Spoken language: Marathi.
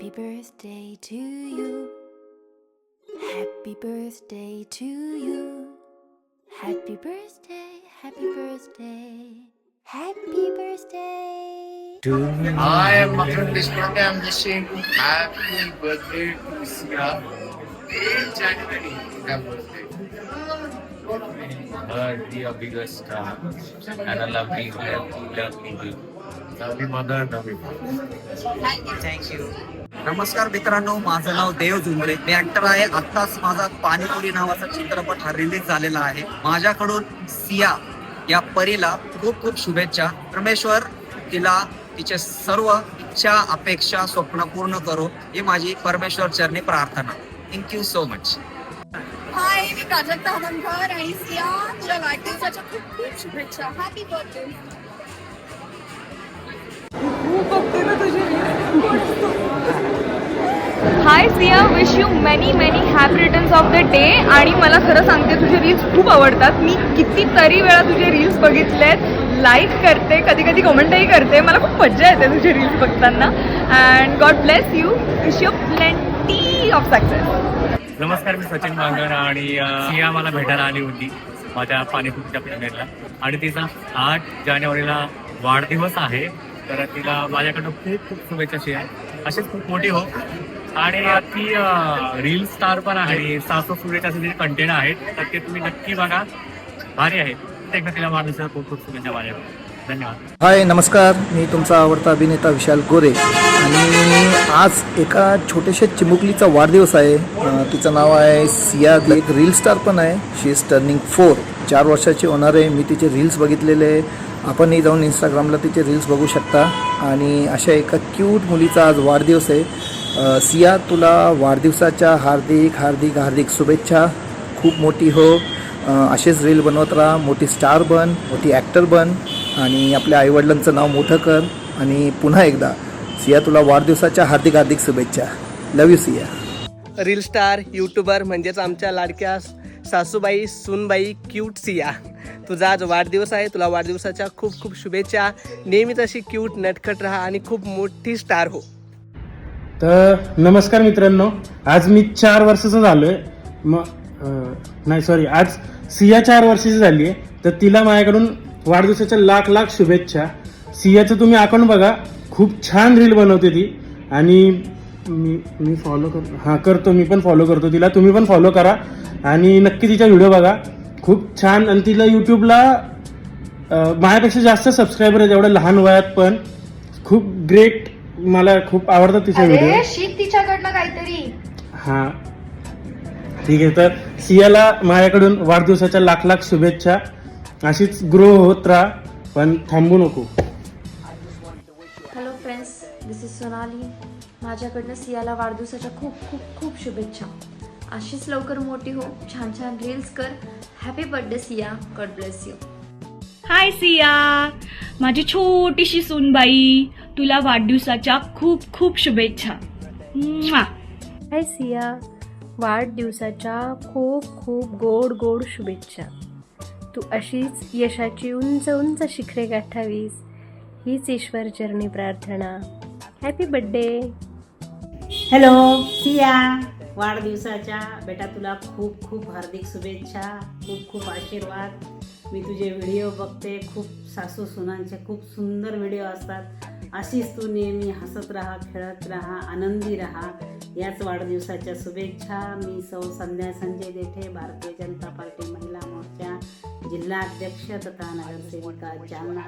Happy birthday to you. Happy birthday to you. Happy birthday, happy birthday, happy birthday. I am Makan Deshpande. I'm wishing happy birthday to Sia in January. Happy birthday. Uh, her be a bigger star and a lovely wife, lovely baby. Lovely mother, lovely father. नमस्कार मित्रांनो माझं नाव देव झुंबरे मी ऍक्टर आहे. आत्ताच माझा पाणीपुरी नावाचा चित्रपट हा रिलीज झालेला आहे. माझ्याकडून सिया या परीला खूप खूप शुभेच्छा. परमेश्वर तिला तिचे सर्व इच्छा अपेक्षा स्वप्न पूर्ण करो. ही माझी परमेश्वर चरणी प्रार्थना. Thank you so much hi मी प्राजक्ता हदमकर आणि सिया तुला वाढदिवसाच्या खूप खूप शुभेच्छा. Happy birthday hi Siya wish you many many happy returns of the day आणि मला खरं सांगते तुझे रील्स खूप आवडतात. मी कितीतरी वेळा तुझे रील्स बघितलेत. लाईक करते कधी कधी कमेंटही करते. मला खूप मज्जा येते तुझे रील्स बघताना. And God bless you wish you plenty of success नमस्कार मी सचिन मांगर आणि सिया मला भेटायला आली होती माझ्या पाणीपुरीच्या प्रेमेला आणि तिचा आठ जानेवारीला वाढदिवस आहे. तर तिला माझ्याकडनं खूप खूप शुभेच्छा अशीच खूप मोठी हो. आणि ती रील स्टार पण आहे. सासू सुरेच्या असे जे कंटेंट आहेत. तर ते तुम्ही नक्की बघा. भारी आहे. एकदा तिला वाढदिवसाला खूप खूप शुभेच्छा माझ्या धन्यवाद. हाय नमस्कार. मी तुमचा आवडता अभिनेता विशाल गोरे. आणि आज एका छोट्याशा चिमुकलीचा वाढदिवस आहे. तिचं नाव आहे सिया एक रील स्टार पण आहे. शी इज टर्निंग फोर चार वर्षाची होणार आहे. मी तिचे रील्स बघितलेले आहे. आपणही जाऊन इंस्टाग्रामला तिचे रील्स बघू शकता. आणि अशा एका क्यूट मुलीचा आज वाढदिवस आहे. सिया तुला वाढदिवसाच्या हार्दिक हार्दिक हार्दिक शुभेच्छा. खूप मोठी हो. असेच रील बनवत राहा. मोठी स्टार बन मोठी ॲक्टर बन आणि आपल्या आईवडिलांचं नाव मोठं कर. आणि पुन्हा एकदा सिया तुला वाढदिवसाच्या हार्दिक हार्दिक शुभेच्छा. Love you Siya. Reel star YouTuber म्हणजेच आमच्या लाडक्या सासूबाई सुनबाई क्यूट सिया. तुझा आज वाढदिवस आहे. तुला वाढदिवसाच्या खूप खूप शुभेच्छा. नेहमीच अशी क्यूट नटखट राहा आणि खूप मोठी स्टार हो. तर नमस्कार मित्रांनो आज मी चार वर्षाचा झालोय. मग नाही सॉरी आज सिया चार वर्षाची झाली आहे. तर तिला माझ्याकडून वाढदिवसाच्या लाख लाख शुभेच्छा. सियाचं तुम्ही अकाउंट बघा खूप छान रील बनवते ती. आणि मी मी फॉलो कर हां करतो मी पण फॉलो करतो तिला. तुम्ही पण फॉलो करा. आणि नक्की तिचा व्हिडिओ बघा. खूप छान. आणि तिला यूट्यूबला माझ्यापेक्षा जास्त सबस्क्रायबर आहेत एवढ्या लहान वयात पण. खूप ग्रेट मला खूप आवडतात तिचे व्हिडिओ शीत तिच्याकडनं काहीतरी. हा. ठीक आहे तर सियाला माझ्याकडून वाढदिवसाच्या लाख लाख शुभेच्छा. अशीच ग्रो होत राहा पण थांबू नको. Hello friends this is Sonali. माझ्याकडनं सियाला वाढदिवसाच्या खूप खूप खूप शुभेच्छा. अशीच लवकर मोठी हो छान छान रील्स कर. Happy birthday Siya. God bless you hi Siya. माझी छोटीशी सूनबाई. तुला वाढदिवसाच्या खूप खूप शुभेच्छा. हाय सिया. वाढदिवसाच्या खूप खूप गोड गोड शुभेच्छा. तू अशीच यशाची उंच उंच शिखरे गाठावीस. हीच ईश्वर चरणी प्रार्थना. Happy birthday hello Siya. वाढदिवसाच्या बेटा तुला खूप खूप हार्दिक शुभेच्छा खूप खूप आशीर्वाद. मी तुझे व्हिडिओ बघते खूप सासू सुनांचे खूप सुंदर व्हिडिओ असतात. अशीच तू नेहमी हसत राहा खेळत राहा आनंदी राहा. याच वाढदिवसाच्या शुभेच्छा. मी सौ संध्या संजय देठे भारतीय जनता पार्टी महिला मोर्चा जिल्हाध्यक्ष तथा नगरसेविका जालना.